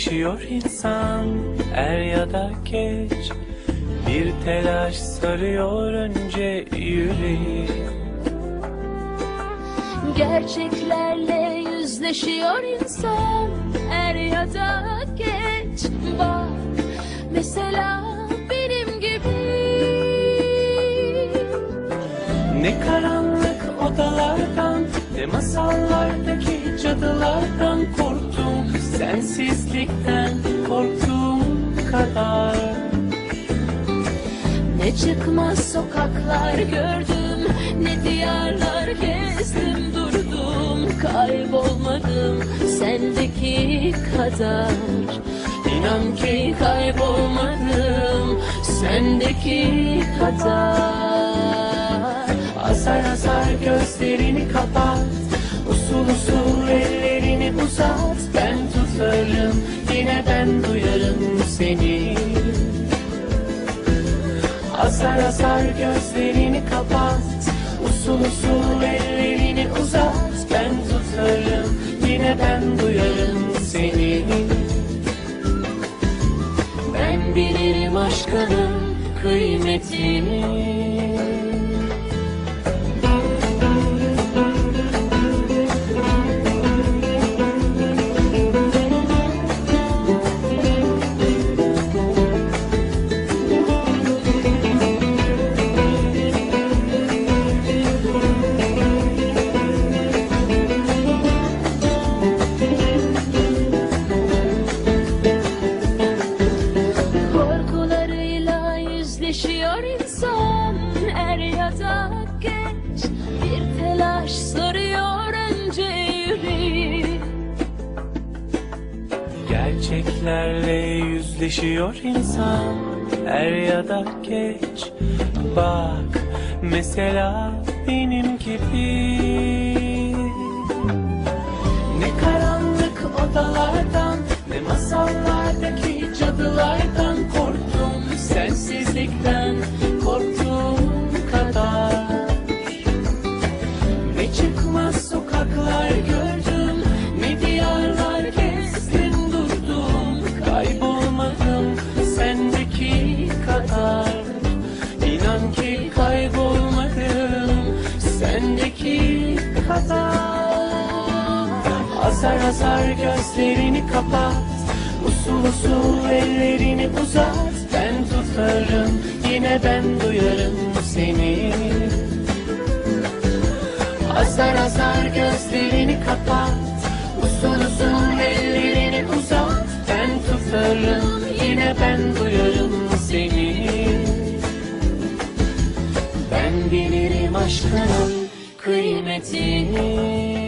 yüzleşiyor insan er ya da geç. Bir telaş sarıyor önce yüreği. Gerçeklerle yüzleşiyor insan er ya da geç. Bak mesela benim gibi. Ne karanlık odalardan Ne masallardaki cadılardan Sensizlikten korktuğum kadar. Ne çıkmaz sokaklar gördüm ne diyarlar gezdim durdum kaybolmadım sendeki kadar. İnan ki kaybolmadım sendeki kadar. Azar azar gözlerini kapat Usul usul ellerini uzat Ben gözlerini kapat. Usul usul ellerini uzat. Ben tutarım yine ben duyarım seni. Ben bilirim aşkının kıymetini sarıyor önce Gerçeklerle yüzleşiyor insan. Er ya da geç. Bak mesela benim gibi. Ne karanlık odalardan ne masallardaki cadılardan korktum Sensizlikten Azar azar gözlerini kapat. Usul usul ellerini uzat. Ben tutarım yine ben duyarım seni. Azar azar gözlerini kapat. Usul usul ellerini uzat. Ben tutarım yine ben duyarım seni. Ben bilirim aşkının kıymetini